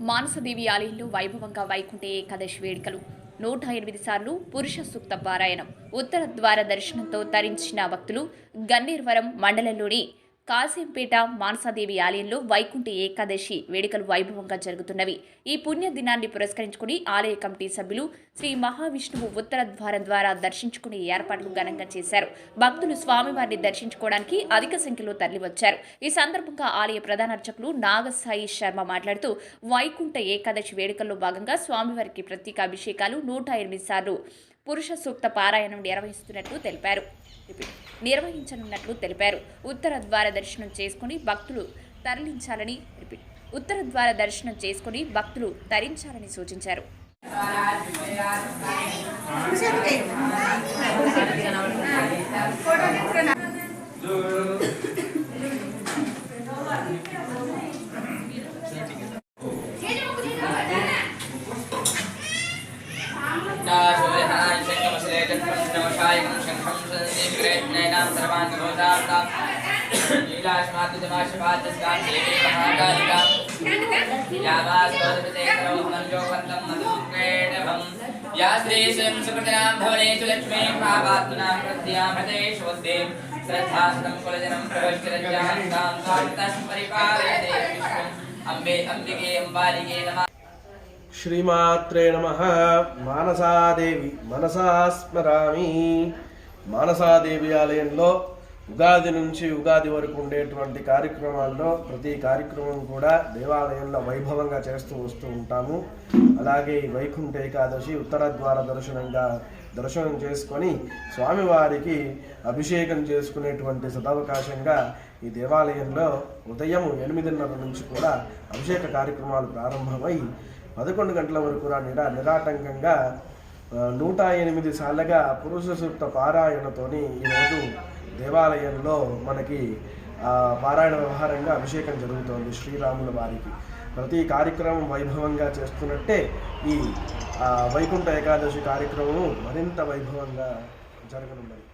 మానసదేవి ఆలయంలో వైభవంగా వైకుంఠ ఏకాదశి వేడుకలు. నూట ఎనిమిది సార్లు పురుష సూక్త పారాయణం. ఉత్తర ద్వార దర్శనంతో తరించిన భక్తులు గన్నేర్వరం మండలంలోని కాసింపేట మానసాదేవి ఆలయంలో వైకుంఠ ఏకాదశి వేడుకలు వైభవంగా జరుగుతున్నవి. ఈ పుణ్య దినాన్ని పురస్కరించుకుని ఆలయ కమిటీ సభ్యులు శ్రీ మహావిష్ణువు ఉత్తర ద్వారం ద్వారా దర్శించుకునే ఏర్పాట్లు ఘనంగా చేశారు. భక్తులు స్వామివారిని దర్శించుకోవడానికి అధిక సంఖ్యలో తరలివచ్చారు. ఈ సందర్భంగా ఆలయ ప్రధాన అర్చకులు నాగసాయి శర్మ మాట్లాడుతూ వైకుంఠ ఏకాదశి వేడుకల్లో భాగంగా స్వామివారికి ప్రత్యేక అభిషేకాలు నూట ఎనిమిది సార్లు పురుష సూక్త పారాయణం నిర్వహిస్తున్నట్లు తెలిపారు. నిర్వహించనున్నట్లు తెలిపారు. ఉత్తర ద్వార దర్శనం చేసుకుని భక్తులు తరలించాలని రిపీట్ ఉత్తర ద్వార దర్శనం చేసుకుని భక్తులు తరించాలని సూచించారు. सर्वपाय शंखं प्रयत्नैनां सर्वान् मनोदाता लीलाश्मात्तमाशपाचस्तां देवी महाकालिका यावास्तोदतेन्द्रोपन्दं मधुकेणभं या श्रीशं सुकृतनां भवनेषु लक्ष्मीं पापात्मनां प्रत्यामृतेष्वद्दे श्रद्धास्तं कुलजनं प्रवश्यरज्जां तां स्वामितां परिपालयते अम्बे, अम्बिके, अम्बालिके नमः। శ్రీమాత్రే నమ. మానసాదేవి మనసా స్మరామి. మానసాదేవి ఆలయంలో ఉగాది నుంచి ఉగాది వరకు ఉండేటువంటి కార్యక్రమాల్లో ప్రతి కార్యక్రమం కూడా దేవాలయంలో వైభవంగా చేస్తూ వస్తూ ఉంటాము. అలాగే ఈ వైకుంఠ ఏకాదశి ఉత్తర ద్వార దర్శనంగా దర్శనం చేసుకొని స్వామివారికి అభిషేకం చేసుకునేటువంటి సదవకాశంగా ఈ దేవాలయంలో ఉదయం ఎనిమిదిన్నర నుంచి కూడా అభిషేక కార్యక్రమాలు ప్రారంభమై పదకొండు గంటల వరకు కూడా నిరా నిరాటంకంగా నూట ఎనిమిది సార్లుగా పురుష సూక్త పారాయణతోని ఈరోజు దేవాలయంలో మనకి పారాయణ వ్యవహారంగా అభిషేకం జరుగుతోంది శ్రీరాముల వారికి. ప్రతి కార్యక్రమం వైభవంగా చేస్తున్నట్టే ఈ వైకుంఠ ఏకాదశి కార్యక్రమము మరింత వైభవంగా జరగనున్నది.